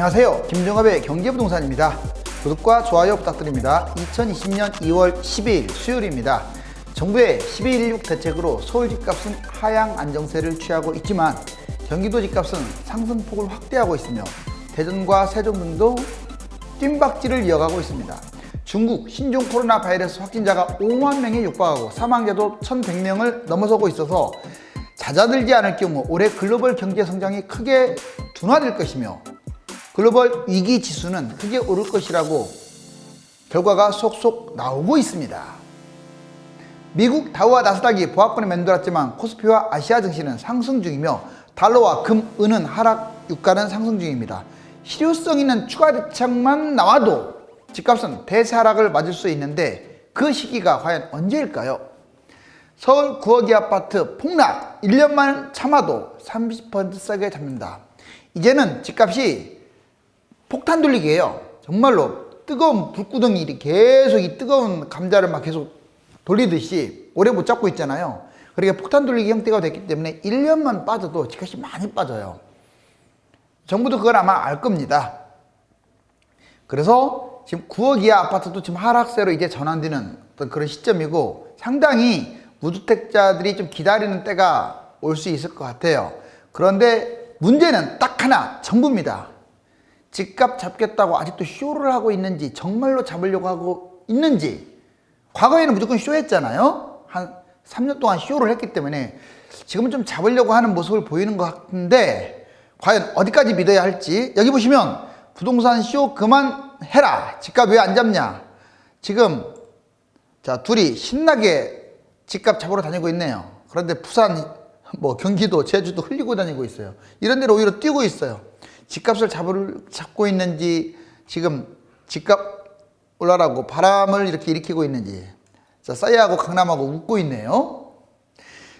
안녕하세요. 김종합의 경제부동산입니다. 구독과 좋아요 부탁드립니다. 2020년 2월 12일 수요일입니다. 정부의 12.16 대책으로 서울 집값은 하향 안정세를 취하고 있지만 경기도 집값은 상승폭을 확대하고 있으며 대전과 세종 등도 뜀박질을 이어가고 있습니다. 중국 신종 코로나 바이러스 확진자가 5만 명에 육박하고 사망자도 1,100명을 넘어서고 있어서 잦아들지 않을 경우 올해 글로벌 경제 성장이 크게 둔화될 것이며 글로벌 위기 지수는 크게 오를 것이라고 결과가 속속 나오고 있습니다. 미국 다우와 나스닥이 보합권에 맴돌았지만 코스피와 아시아 증시는 상승 중이며 달러와 금, 은은 하락, 유가는 상승 중입니다. 실효성 있는 추가 대책만 나와도 집값은 대세 하락을 맞을 수 있는데 그 시기가 과연 언제일까요? 서울 9억이 아파트 폭락 1년만 참아도 30% 싸게 잡는다. 이제는 집값이 폭탄 돌리기예요. 정말로 뜨거운 불구덩이 계속 이 뜨거운 감자를 막 계속 돌리듯이 오래 못 잡고 있잖아요. 그러니까 폭탄 돌리기 형태가 됐기 때문에 1년만 빠져도 집값이 많이 빠져요. 정부도 그걸 아마 알 겁니다. 그래서 지금 9억 이하 아파트도 지금 하락세로 이제 전환되는 어떤 그런 시점이고 상당히 무주택자들이 좀 기다리는 때가 올 수 있을 것 같아요. 그런데 문제는 딱 하나, 정부입니다. 집값 잡겠다고 아직도 쇼를 하고 있는지, 정말로 잡으려고 하고 있는지, 과거에는 무조건 쇼했잖아요. 한 3년 동안 쇼를 했기 때문에 지금은 좀 잡으려고 하는 모습을 보이는 것 같은데, 과연 어디까지 믿어야 할지, 여기 보시면 부동산 쇼 그만해라. 집값 왜 안 잡냐. 지금, 자, 둘이 신나게 집값 잡으러 다니고 있네요. 그런데 부산, 뭐 경기도, 제주도 흘리고 다니고 있어요. 이런 데로 오히려 뛰고 있어요. 집값을 잡을, 잡고 있는지 지금 집값 올라라고 바람을 이렇게 일으키고 있는지 자, 싸이하고 강남하고 웃고 있네요.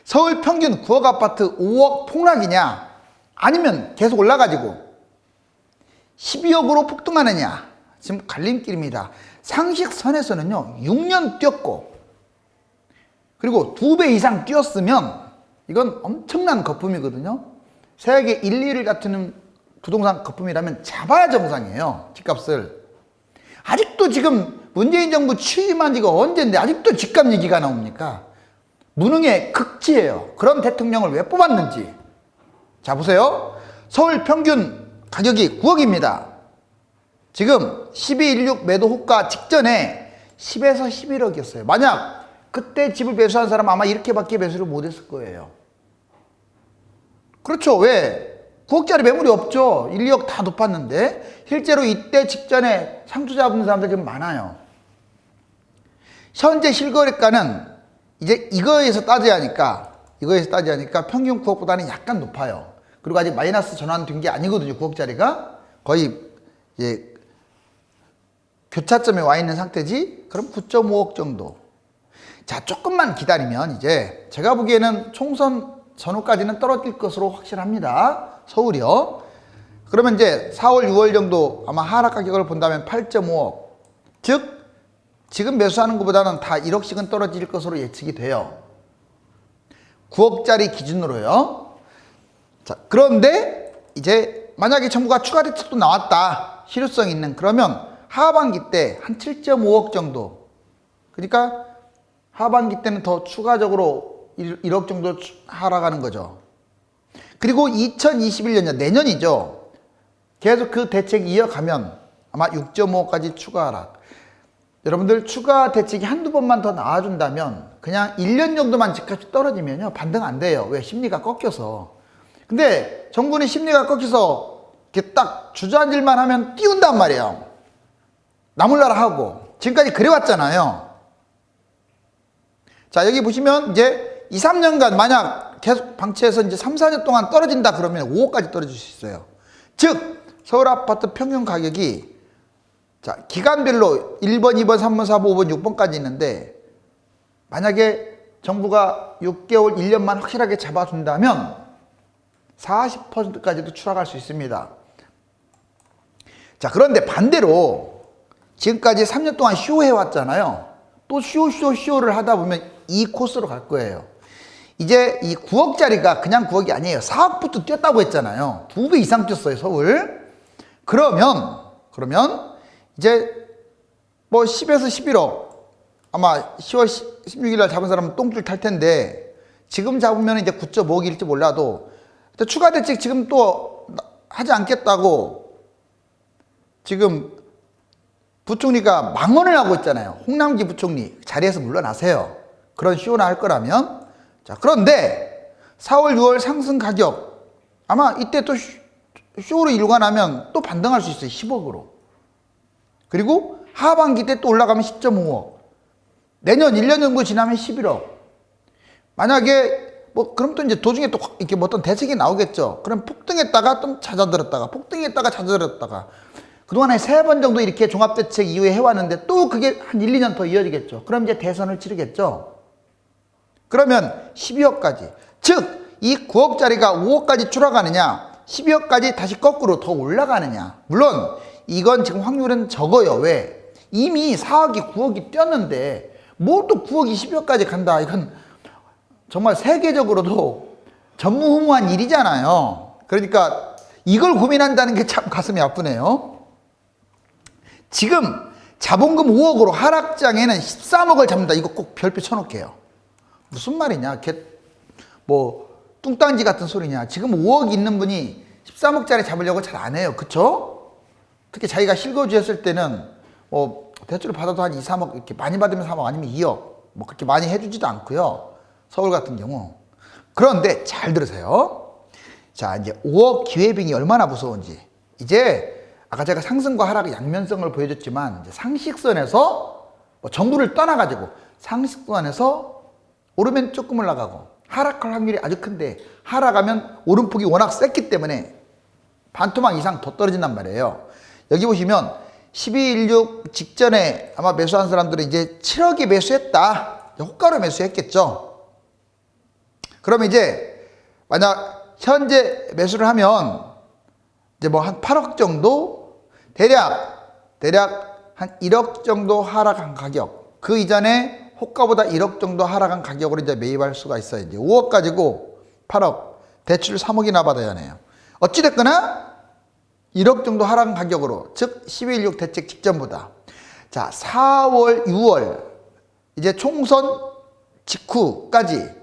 서울 평균 9억 아파트 5억 폭락이냐 아니면 계속 올라가지고 12억으로 폭등하느냐 지금 갈림길입니다. 상식선에서는요 6년 뛰었고 그리고 두 배 이상 뛰었으면 이건 엄청난 거품이거든요. 세계 1, 2위를 다투는 부동산 거품이라면 잡아야 정상이에요. 집값을. 아직도 지금 문재인 정부 취임한 지가 언제인데 아직도 집값 얘기가 나옵니까? 무능의 극치예요. 그런 대통령을 왜 뽑았는지. 자, 보세요. 서울 평균 가격이 9억입니다. 지금 12.16 매도 호가 직전에 10에서 11억이었어요. 만약 그때 집을 매수한 사람 아마 이렇게밖에 매수를 못했을 거예요. 그렇죠. 왜? 9억짜리 매물이 없죠. 1, 2억 다 높았는데 실제로 이때 직전에 상투 잡은 사람들 좀 많아요. 현재 실거래가는 이제 이거에서 따져야 하니까 이거에서 따져야 하니까 평균 9억보다는 약간 높아요. 그리고 아직 마이너스 전환된 게 아니거든요. 9억짜리가 거의 이제 교차점에 와 있는 상태지. 그럼 9.5억 정도. 자, 조금만 기다리면 이제 제가 보기에는 총선 전후까지는 떨어질 것으로 확실합니다. 서울이요. 그러면 이제 4월, 6월 정도 아마 하락 가격을 본다면 8.5억. 즉, 지금 매수하는 것보다는 다 1억씩은 떨어질 것으로 예측이 돼요. 9억짜리 기준으로요. 자, 그런데 이제 만약에 정부가 추가 대책도 나왔다. 실효성 있는. 그러면 하반기 때 한 7.5억 정도. 그러니까 하반기 때는 더 추가적으로 1억 정도 하락하는 거죠. 그리고 2021년 내년이죠. 계속 그 대책 이어가면 아마 6.5까지 추가 하락. 여러분들 추가 대책이 한두 번만 더 나와준다면 그냥 1년 정도만 집값이 떨어지면요 반등 안 돼요. 왜? 심리가 꺾여서. 근데 정부는 심리가 꺾여서 이렇게 딱 주저앉을만 하면 띄운단 말이에요. 나몰라라 하고. 지금까지 그래왔잖아요. 자, 여기 보시면 이제 2, 3년간 만약 계속 방치해서 이제 3, 4년 동안 떨어진다 그러면 5억까지 떨어질 수 있어요. 즉, 서울 아파트 평균 가격이 자, 기간별로 1번, 2번, 3번, 4번, 5번, 6번까지 있는데 만약에 정부가 6개월, 1년만 확실하게 잡아준다면 40%까지도 추락할 수 있습니다. 자, 그런데 반대로 지금까지 3년 동안 쇼해 왔잖아요. 또 쇼, 쇼, 쇼를 하다 보면 이 코스로 갈 거예요. 이제 이 9억짜리가 그냥 9억이 아니에요. 4억부터 뛰었다고 했잖아요. 두 배 이상 뛰었어요, 서울. 그러면 그러면 이제 뭐 10에서 11억 아마 10월 16일 날 잡은 사람은 똥줄 탈 텐데 지금 잡으면 이제 9.5억일지 몰라도 또 추가 대책 지금 또 하지 않겠다고 지금 부총리가 망언을 하고 있잖아요. 홍남기 부총리 자리에서 물러나세요. 그런 쇼나 할 거라면 자 그런데 4월 6월 상승 가격 아마 이때 또 쇼- 쇼로 일관하면 또 반등할 수 있어요. 10억으로. 그리고 하반기 때 또 올라가면 10.5억. 내년 1년 정도 지나면 11억. 만약에 뭐 그럼 또 이제 도중에 또 이렇게 뭐 어떤 대책이 나오겠죠. 그럼 폭등했다가 좀 잦아들었다가 폭등했다가 잦아들었다가 그동안에 세 번 정도 이렇게 종합대책 이후에 해왔는데 또 그게 한 1, 2년 더 이어지겠죠. 그럼 이제 대선을 치르겠죠. 그러면 12억까지. 즉, 이 9억짜리가 5억까지 추락하느냐, 12억까지 다시 거꾸로 더 올라가느냐. 물론, 이건 지금 확률은 적어요. 왜? 이미 4억이 9억이 뛰었는데, 뭐또 9억이 12억까지 간다. 이건 정말 세계적으로도 전무후무한 일이잖아요. 그러니까 이걸 고민한다는 게 참 가슴이 아프네요. 지금 자본금 5억으로 하락장에는 13억을 잡는다. 이거 꼭 별표 쳐놓을게요. 무슨 말이냐? 걔, 뭐, 뚱딴지 같은 소리냐? 지금 5억 있는 분이 13억짜리 잡으려고 잘 안 해요. 그쵸? 특히 자기가 실거주했을 때는, 뭐, 대출을 받아도 한 2, 3억, 이렇게 많이 받으면 3억 아니면 2억. 뭐, 그렇게 많이 해주지도 않고요. 서울 같은 경우. 그런데 잘 들으세요. 자, 이제 5억 기회비용이 얼마나 무서운지. 이제, 아까 제가 상승과 하락의 양면성을 보여줬지만, 이제 상식선에서, 뭐 정부를 떠나가지고, 상식선에서 오르면 조금 올라가고 하락할 확률이 아주 큰데 하락하면 오름폭이 워낙 셌기 때문에 반토막 이상 더 떨어진단 말이에요. 여기 보시면 12.16 직전에 아마 매수한 사람들은 이제 7억이 매수했다. 호가로 매수했겠죠. 그러면 이제 만약 현재 매수를 하면 이제 뭐 한 8억 정도 대략 대략 한 1억 정도 하락한 가격 그 이전에 호가보다 1억 정도 하락한 가격으로 이제 매입할 수가 있어요. 이제 5억 가지고 8억 대출 3억이나 받아야 하네요. 어찌 됐거나 1억 정도 하락한 가격으로 즉 12.16 대책 직전보다 자 4월 6월 이제 총선 직후까지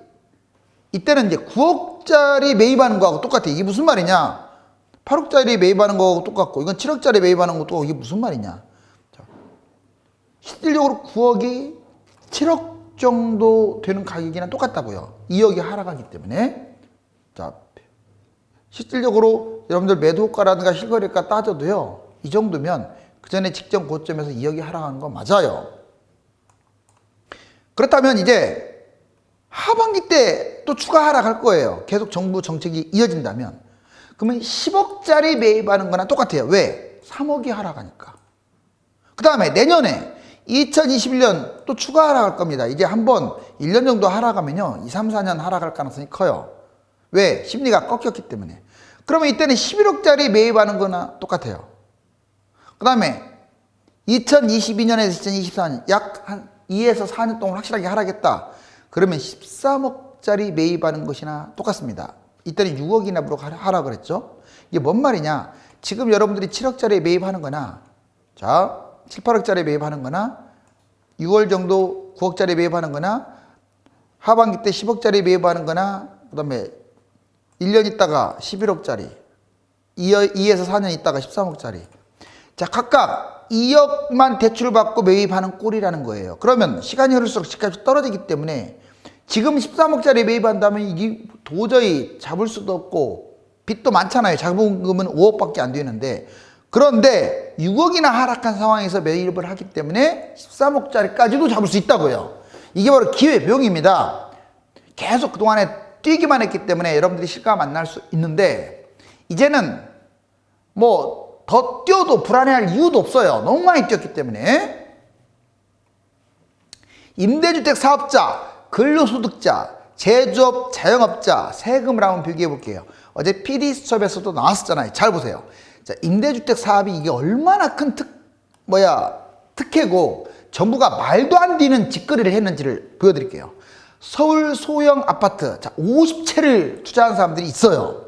이때는 이제 9억짜리 매입하는 거하고 똑같아. 이게 무슨 말이냐? 8억짜리 매입하는 거하고 똑같고, 이건 7억짜리 매입하는 것도 이게 무슨 말이냐? 자, 실질적으로 9억이 7억 정도 되는 가격이랑 똑같다고요. 2억이 하락하기 때문에. 자, 실질적으로 여러분들 매도가라든가 실거래가 따져도요, 이 정도면 그 전에 직전 고점에서 2억이 하락한 거 맞아요. 그렇다면 이제 하반기 때 또 추가 하락할 거예요. 계속 정부 정책이 이어진다면. 그러면 10억짜리 매입하는 거나 똑같아요. 왜? 3억이 하락하니까. 그 다음에 내년에 2021년 또 추가 하락할 겁니다. 이제 한번 1년 정도 하락하면요. 2, 3, 4년 하락할 가능성이 커요. 왜? 심리가 꺾였기 때문에. 그러면 이때는 11억짜리 매입하는 거나 똑같아요. 그 다음에 2022년에서 2024년 약 한 2에서 4년 동안 확실하게 하락했다. 그러면 13억짜리 매입하는 것이나 똑같습니다. 이때는 6억이나 무럭 하락을 했죠. 이게 뭔 말이냐? 지금 여러분들이 7억짜리 매입하는 거나 자, 7, 8억짜리 매입하는 거나 6월 정도 9억짜리 매입하는 거나 하반기 때 10억짜리 매입하는 거나 그 다음에 1년 있다가 11억짜리 2에서 4년 있다가 13억짜리. 자 각각 2억만 대출받고 매입하는 꼴이라는 거예요. 그러면 시간이 흐를수록 집값이 떨어지기 때문에 지금 13억짜리 매입한다면 이게 도저히 잡을 수도 없고 빚도 많잖아요. 자본금은 5억밖에 안 되는데 그런데 6억이나 하락한 상황에서 매입을 하기 때문에 13억짜리까지도 잡을 수 있다고요 이게 바로 기회비용입니다 계속 그동안에 뛰기만 했기 때문에 여러분들이 실감 안날수 있는데 이제는 뭐 더 뛰어도 불안해할 이유도 없어요. 너무 많이 뛰었기 때문에 임대주택 사업자, 근로소득자, 제조업, 자영업자 세금을 한번 비교해 볼게요. 어제 PD 수첩에서도 나왔었잖아요. 잘 보세요. 자, 임대주택 사업이 이게 얼마나 큰 특, 뭐야, 특혜고 정부가 말도 안 되는 짓거리를 했는지를 보여드릴게요. 서울 소형 아파트, 자, 50채를 투자한 사람들이 있어요.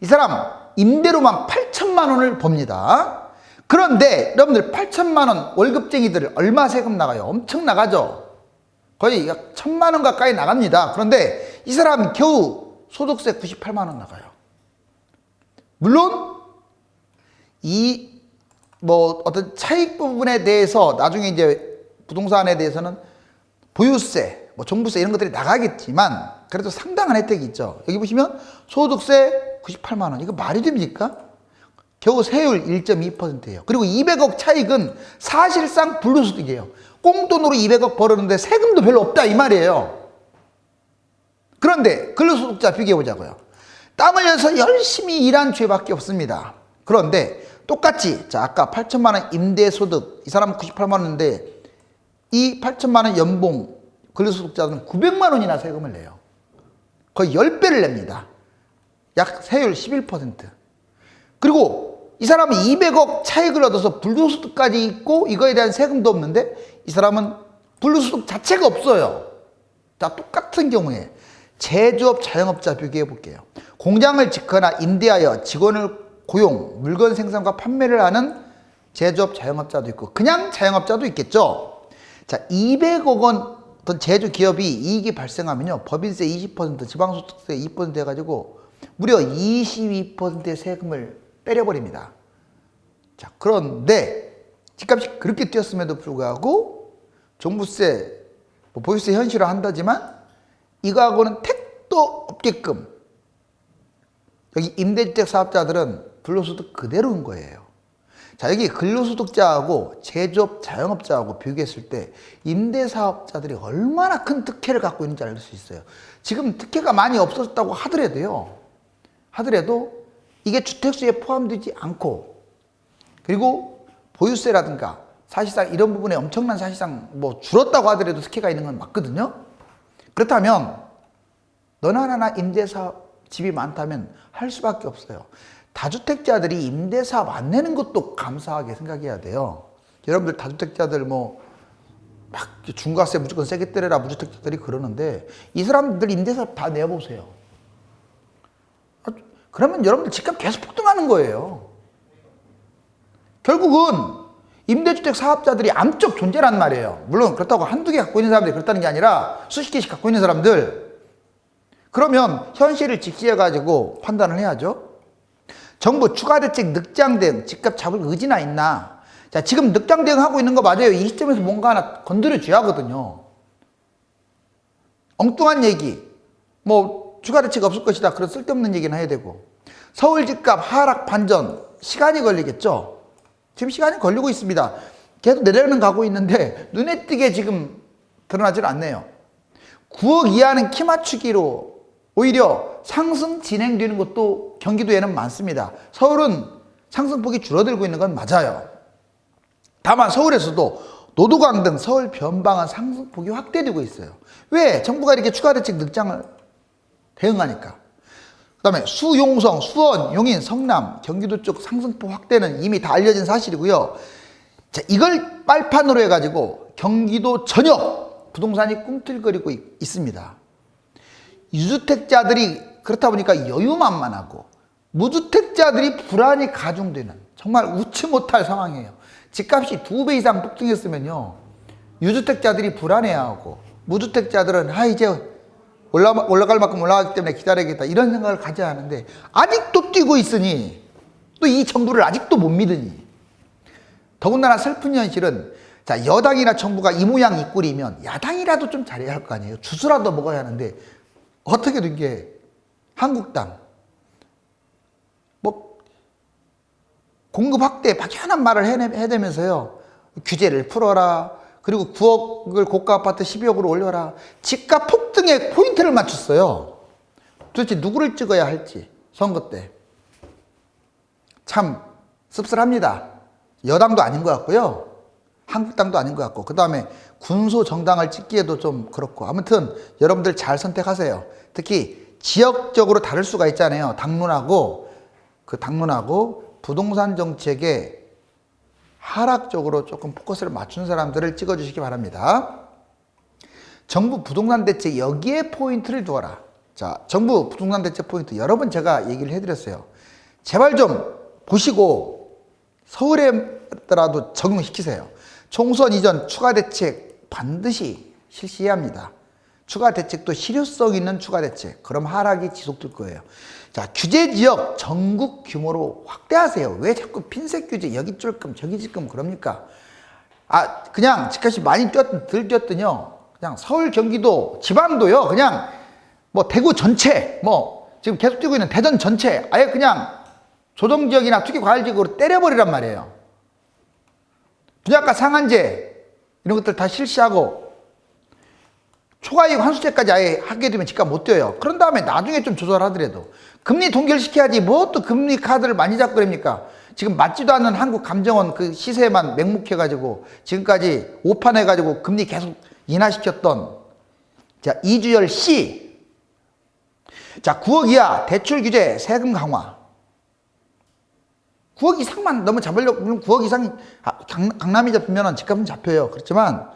이 사람 임대료만 8천만 8천만 원을 법니다. 그런데 여러분들 8천만 원 월급쟁이들 얼마 세금 나가요? 엄청 나가죠. 거의 약 천만 원 가까이 나갑니다. 그런데 이 사람 겨우 소득세 98만 원 나가요. 물론 이 뭐 어떤 차익 부분에 대해서 나중에 이제 부동산에 대해서는 보유세, 뭐 종부세 이런 것들이 나가겠지만 그래도 상당한 혜택이 있죠. 여기 보시면 소득세 98만 원. 이거 말이 됩니까? 겨우 세율 1.2%예요. 그리고 200억 차익은 사실상 불로소득이에요. 꽁돈으로 200억 벌었는데 세금도 별로 없다 이 말이에요. 그런데 근로소득자 비교해 보자고요. 땀 흘려서 열심히 일한 죄밖에 없습니다. 그런데 똑같이 자 아까 8천만 원 임대소득 이 사람은 98만 원인데 이 8천만 원 연봉 근로소득자들은 900만 원이나 세금을 내요. 거의 10배를 냅니다. 약 세율 11%. 그리고 이 사람은 200억 차익을 얻어서 불로소득까지 있고 이거에 대한 세금도 없는데 이 사람은 불로소득 자체가 없어요. 자, 똑같은 경우에 제조업 자영업자 비교해 볼게요. 공장을 짓거나 임대하여 직원을 고용, 물건 생산과 판매를 하는 제조업 자영업자도 있고 그냥 자영업자도 있겠죠. 자, 200억 원 어떤 제조 기업이 이익이 발생하면요. 법인세 20%, 지방소득세 2% 해가지고 무려 22%의 세금을 빼려버립니다. 자, 그런데 집값이 그렇게 뛰었음에도 불구하고 종부세, 뭐 보유세 현실화 한다지만 이거하고는 택도 없게끔 여기 임대주택 사업자들은 근로소득 그대로인 거예요. 자, 여기 근로소득자하고 제조업 자영업자하고 비교했을 때 임대사업자들이 얼마나 큰 특혜를 갖고 있는지 알 수 있어요. 지금 특혜가 많이 없었다고 하더라도요. 하더라도 이게 주택수에 포함되지 않고 그리고 보유세라든가 사실상 이런 부분에 엄청난 사실상 뭐 줄었다고 하더라도 특혜가 있는 건 맞거든요. 그렇다면 너나 나나 임대사업 집이 많다면 할 수밖에 없어요. 다주택자들이 임대사업 안 내는 것도 감사하게 생각해야 돼요. 여러분들 다주택자들 뭐, 막 중과세 무조건 세게 때려라 무주택자들이 그러는데 이 사람들 임대사업 다 내보세요. 아, 그러면 여러분들 집값 계속 폭등하는 거예요. 결국은 임대주택 사업자들이 암적 존재란 말이에요. 물론 그렇다고 한두 개 갖고 있는 사람들이 그렇다는 게 아니라 수십 개씩 갖고 있는 사람들. 그러면 현실을 직시해가지고 판단을 해야죠. 정부 추가 대책 늑장 대응, 집값 잡을 의지나 있나? 자, 지금 늑장 대응하고 있는 거 맞아요. 이 시점에서 뭔가 하나 건드려 줘야 하거든요. 엉뚱한 얘기, 뭐, 추가 대책 없을 것이다. 그런 쓸데없는 얘기는 해야 되고. 서울 집값 하락 반전, 시간이 걸리겠죠? 지금 시간이 걸리고 있습니다. 계속 내려는 가고 있는데, 눈에 띄게 지금 드러나질 않네요. 9억 이하는 키 맞추기로 오히려 상승 진행되는 것도 경기도에는 많습니다. 서울은 상승폭이 줄어들고 있는 건 맞아요. 다만 서울에서도 노도강 등 서울 변방은 상승폭이 확대되고 있어요. 왜? 정부가 이렇게 추가 대책 늑장을 대응하니까. 그 다음에 수용성, 수원, 용인, 성남, 경기도 쪽 상승폭 확대는 이미 다 알려진 사실이고요. 자, 이걸 빨판으로 해가지고 경기도 전역 부동산이 꿈틀거리고 있, 습니다 유주택자들이 그렇다 보니까 여유만만하고 무주택자들이 불안이 가중되는 정말 웃지 못할 상황이에요. 집값이 두 배 이상 폭등했으면요. 유주택자들이 불안해하고 무주택자들은 아 이제 올라, 올라갈 만큼 올라가기 때문에 기다려야겠다 이런 생각을 가져야 하는데 아직도 뛰고 있으니 또 이 정부를 아직도 못 믿으니 더군다나 슬픈 현실은 자 여당이나 정부가 이 모양 이 꼴이면 야당이라도 좀 잘해야 할 거 아니에요 주스라도 먹어야 하는데 어떻게 된 게 한국당 뭐 공급 확대 막연한 말을 해내면서요. 규제를 풀어라. 그리고 9억을 고가 아파트 12억으로 올려라. 집값 폭등에 포인트를 맞췄어요. 도대체 누구를 찍어야 할지 선거 때. 참 씁쓸합니다. 여당도 아닌 것 같고요. 한국당도 아닌 것 같고. 그 다음에 군소 정당을 찍기에도 좀 그렇고 아무튼 여러분들 잘 선택하세요. 특히 지역적으로 다를 수가 있잖아요. 당론하고 그 당론하고 부동산 정책에 하락적으로 조금 포커스를 맞춘 사람들을 찍어주시기 바랍니다. 정부 부동산 대책 여기에 포인트를 두어라. 자, 정부 부동산 대책 포인트 여러 번 제가 얘기를 해드렸어요. 제발 좀 보시고 서울에라도 적용시키세요. 총선 이전 추가 대책 반드시 실시해야 합니다. 추가 대책도 실효성 있는 추가 대책. 그럼 하락이 지속될 거예요. 자, 규제 지역 전국 규모로 확대하세요. 왜 자꾸 핀셋 규제 여기 쫄끔 저기 지끔 그럽니까? 아, 그냥 집값이 많이 뛰었, 들 뛰었더니요. 그냥 서울, 경기도, 지방도요. 그냥 뭐 대구 전체, 뭐 지금 계속 뛰고 있는 대전 전체 아예 그냥 조정 지역이나 투기 과열 지역으로 때려버리란 말이에요. 분양가 상한제 이런 것들 다 실시하고 초과이익 환수제까지 아예 하게 되면 집값 못 뛰어요. 그런 다음에 나중에 좀 조절하더라도 금리 동결시켜야지 뭐 또 금리 카드를 많이 잡고 그럽니까? 지금 맞지도 않는 한국 감정원 그 시세만 맹목해가지고 지금까지 오판해가지고 금리 계속 인하시켰던 자 이주열 씨. 자 9억 이하 대출 규제 세금 강화. 9억 이상만 너무 잡으려고 물론 9억 이상 아, 강, 강남이 잡히면 집값은 잡혀요. 그렇지만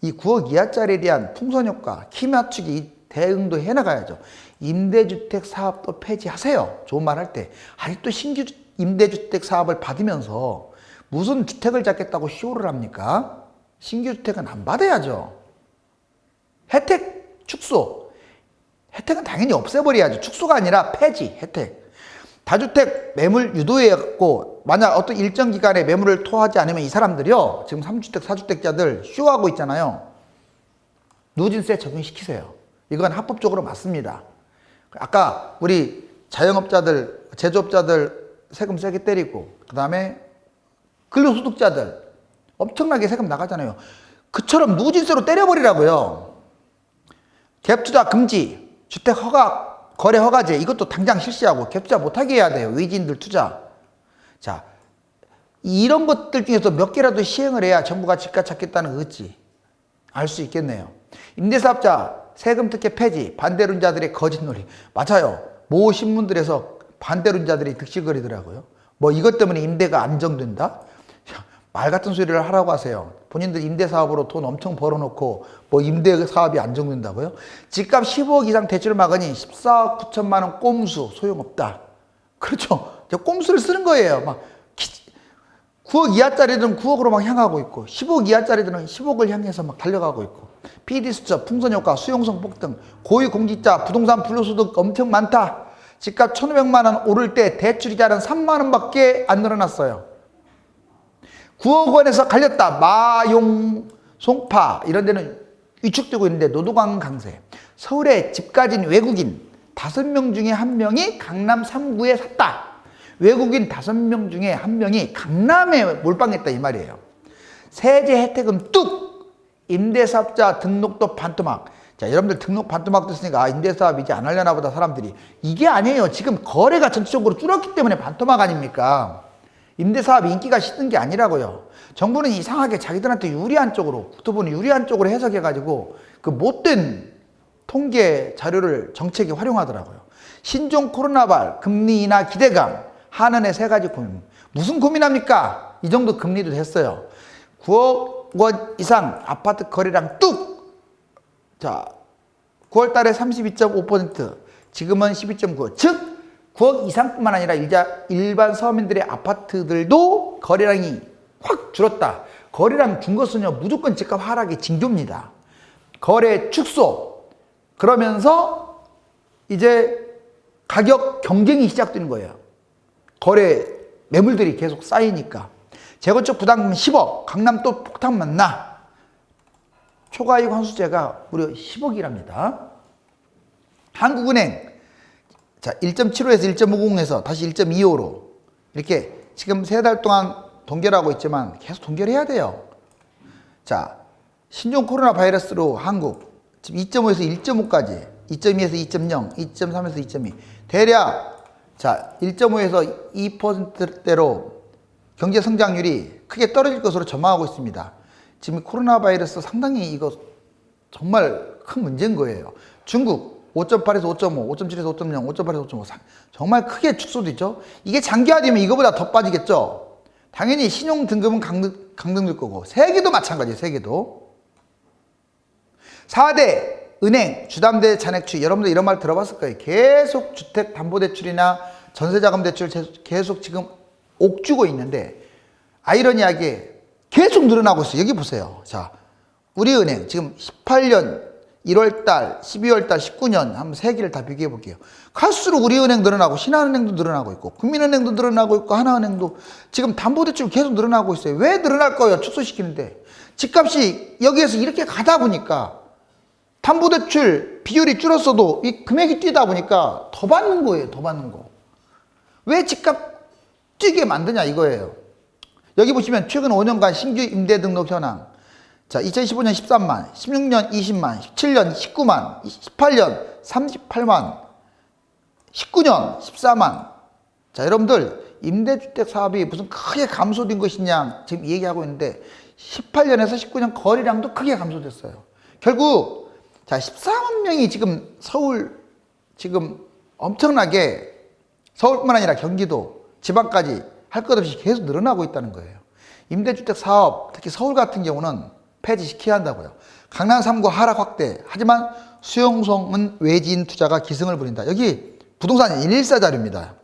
이 9억 이하짜리에 대한 풍선 효과, 키 맞추기 대응도 해나가야죠. 임대주택 사업도 폐지하세요. 좋은 말 할 때. 아직도 신규 주- 임대주택 사업을 받으면서 무슨 주택을 잡겠다고 쇼를 합니까? 신규 주택은 안 받아야죠. 혜택 축소. 혜택은 당연히 없애버려야죠. 축소가 아니라 폐지, 혜택. 다주택 매물 유도해갖고 만약 어떤 일정 기간에 매물을 토하지 않으면 이 사람들이요 지금 3주택, 4주택자들 쇼하고 있잖아요. 누진세 적용시키세요. 이건 합법적으로 맞습니다. 아까 우리 자영업자들, 제조업자들 세금 세게 때리고 그 다음에 근로소득자들 엄청나게 세금 나가잖아요. 그처럼 누진세로 때려버리라고요. 갭투자 금지, 주택 허가, 거래 허가제 이것도 당장 실시하고 갭투자 못하게 해야 돼요. 외지인들 투자. 자, 이런 것들 중에서 몇 개라도 시행을 해야 정부가 집값 찾겠다는 의지 알 수 있겠네요. 임대사업자 세금 특혜 폐지, 반대론자들의 거짓놀이. 맞아요. 모 신문들에서 반대론자들이 득실거리더라고요. 뭐 이것 때문에 임대가 안정된다? 야, 말 같은 소리를 하라고 하세요. 본인들 임대 사업으로 돈 엄청 벌어놓고 뭐 임대 사업이 안정된다고요? 집값 15억 이상 대출을 막으니 14억 9천만 원 꼼수 소용없다. 그렇죠. 꼼수를 쓰는 거예요. 막 기- 9억 이하짜리들은 9억으로 막 향하고 있고 15억 이하짜리들은 10억을 향해서 막 달려가고 있고 PD 숫자, 풍선 효과, 수용성 폭등, 고위 공직자, 부동산 불로소득 엄청 많다. 집값 1,500만 원 오를 때 대출 이자는 3만 원밖에 안 늘어났어요. 9억 원에서 갈렸다. 마용, 송파 이런 데는 위축되고 있는데 노도강 강세. 서울에 집 가진 외국인 5명 중에 한 명이 강남 3구에 샀다. 외국인 5명 중에 한 명이 강남에 몰빵했다 이 말이에요. 세제 혜택은 뚝! 임대사업자 등록도 반토막. 자, 여러분들 등록 반토막 됐으니까 아, 임대사업 이제 안 하려나 보다 사람들이. 이게 아니에요. 지금 거래가 전체적으로 줄었기 때문에 반토막 아닙니까? 임대사업이 인기가 식는 게 아니라고요. 정부는 이상하게 자기들한테 유리한 쪽으로, 국토부는 유리한 쪽으로 해석해가지고 그 못된 통계 자료를 정책에 활용하더라고요. 신종 코로나발, 금리 인하 기대감, 한은의 세 가지 고민. 무슨 고민합니까? 이 정도 금리도 됐어요. 9억 원 이상 아파트 거래량 뚝! 자, 9월 달에 32.5%, 지금은 12.9. 즉, 9억 이상뿐만 아니라 일자, 일반 서민들의 아파트들도 거래량이 확 줄었다. 거래량 준 것은요, 무조건 집값 하락의 징조입니다. 거래 축소. 그러면서 이제 가격 경쟁이 시작되는 거예요. 거래 매물들이 계속 쌓이니까. 재건축 부담금 10억, 강남 또 폭탄 만나. 초과이익 환수제가 무려 10억이랍니다. 한국은행 자 1.75에서 1.50에서 다시 1.25로 이렇게 지금 세 달 동안 동결 하고 있지만 계속 동결해야 돼요. 자 신종 코로나 바이러스로 한국 지금 2.5에서 1.5까지 2.2에서 2.0, 2.3에서 2.2 대략 자 1.5에서 2%대로 경제 성장률이 크게 떨어질 것으로 전망하고 있습니다. 지금 코로나 바이러스 상당히 이거 정말 큰 문제인 거예요. 중국 5.8에서 5.5, 5.7에서 5.0, 5.8에서 5.5 정말 크게 축소됐죠. 이게 장기화되면 이거보다 더 빠지겠죠. 당연히 신용 등급은 강등, 강등될 거고 세계도 마찬가지예요. 세계도 4대 은행 주담대 잔액 추이 여러분들 이런 말 들어봤을 거예요. 계속 주택 담보 대출이나 전세 자금 대출 계속 지금 옥주고 있는데 아이러니하게 계속 늘어나고 있어요. 여기 보세요. 자, 우리 은행 지금 18년 1월달, 12월달, 19년 한번 세 개를 다 비교해 볼게요. 갈수록 우리은행 늘어나고 신한은행도 늘어나고 있고 국민은행도 늘어나고 있고 하나은행도 지금 담보대출 계속 늘어나고 있어요. 왜 늘어날 거예요? 축소시키는데 집값이 여기에서 이렇게 가다 보니까 담보대출 비율이 줄었어도 이 금액이 뛰다 보니까 더 받는 거예요. 더 받는 거. 왜 집값 뛰게 만드냐 이거예요. 여기 보시면 최근 5년간 신규 임대 등록 현황. 자, 2015년 13만, 16년 20만, 17년 19만, 18년 38만, 19년 14만. 자, 여러분들 임대주택 사업이 무슨 크게 감소된 것이냐 지금 얘기하고 있는데 18년에서 19년 거래량도 크게 감소됐어요. 결국 자, 14만 명이 지금 서울 지금 엄청나게 서울뿐만 아니라 경기도 지방까지 할 것 없이 계속 늘어나고 있다는 거예요. 임대주택 사업, 특히 서울 같은 경우는 폐지시켜야 한다고요. 강남 3구 하락 확대. 하지만 수용성은 외지인 투자가 기승을 부린다. 여기 부동산 114 자료입니다.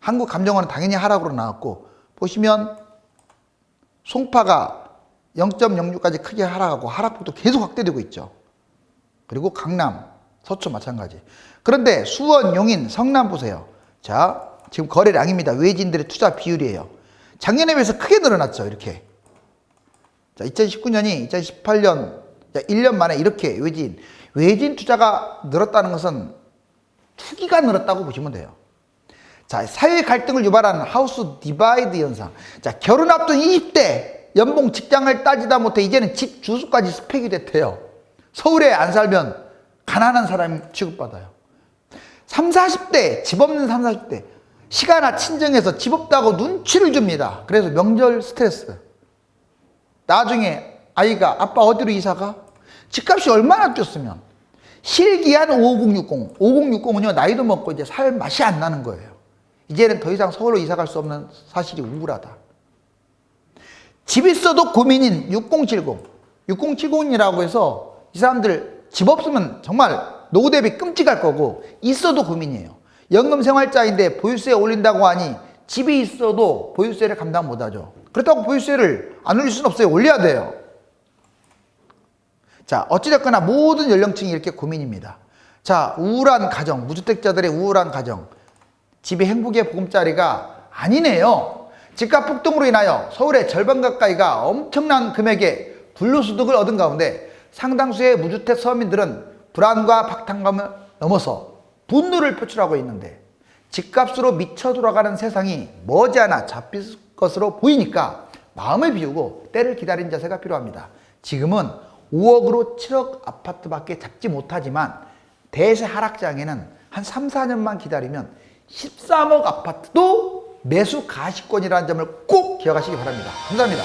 한국감정원은 당연히 하락으로 나왔고 보시면 송파가 0.06까지 크게 하락하고 하락폭도 계속 확대되고 있죠. 그리고 강남, 서초 마찬가지. 그런데 수원, 용인, 성남 보세요. 자, 지금 거래량입니다. 외지인들의 투자 비율이에요. 작년에 비해서 크게 늘어났죠. 이렇게. 자, 2019년이 2018년 1년 만에 이렇게 외지인 외지인 투자가 늘었다는 것은 투기가 늘었다고 보시면 돼요. 자, 사회 갈등을 유발하는 하우스 디바이드 현상. 자, 결혼 앞둔 20대 연봉 직장을 따지다 못해 이제는 집 주소까지 스펙이 됐대요. 서울에 안 살면 가난한 사람이 취급받아요. 3, 40대, 집 없는 3, 40대. 시가나 친정에서 집 없다고 눈치를 줍니다. 그래서 명절 스트레스. 나중에 아이가 아빠 어디로 이사가? 집값이 얼마나 뛰었으면 실기한 5060, 5060은요 나이도 먹고 이제 살 맛이 안 나는 거예요. 이제는 더 이상 서울로 이사 갈 수 없는 사실이 우울하다. 집 있어도 고민인 6070, 6070이라고 해서 이 사람들 집 없으면 정말 노후 대비 끔찍할 거고 있어도 고민이에요. 연금 생활자인데 보유세 올린다고 하니 집이 있어도 보유세를 감당 못 하죠. 그렇다고 보유세를 안 올릴 수는 없어요. 올려야 돼요. 자, 어찌됐거나 모든 연령층이 이렇게 고민입니다. 자, 우울한 가정, 무주택자들의 우울한 가정. 집이 행복의 보금자리가 아니네요. 집값 폭등으로 인하여 서울의 절반 가까이가 엄청난 금액의 불로소득을 얻은 가운데 상당수의 무주택 서민들은 불안과 박탈감을 넘어서 분노를 표출하고 있는데 집값으로 미쳐 돌아가는 세상이 머지않아 잡힐 것으로 보이니까 마음을 비우고 때를 기다린 자세가 필요합니다. 지금은 5억으로 7억 아파트밖에 잡지 못하지만 대세 하락장에는 한 3, 4년만 기다리면 13억 아파트도 매수 가시권이라는 점을 꼭 기억하시기 바랍니다. 감사합니다.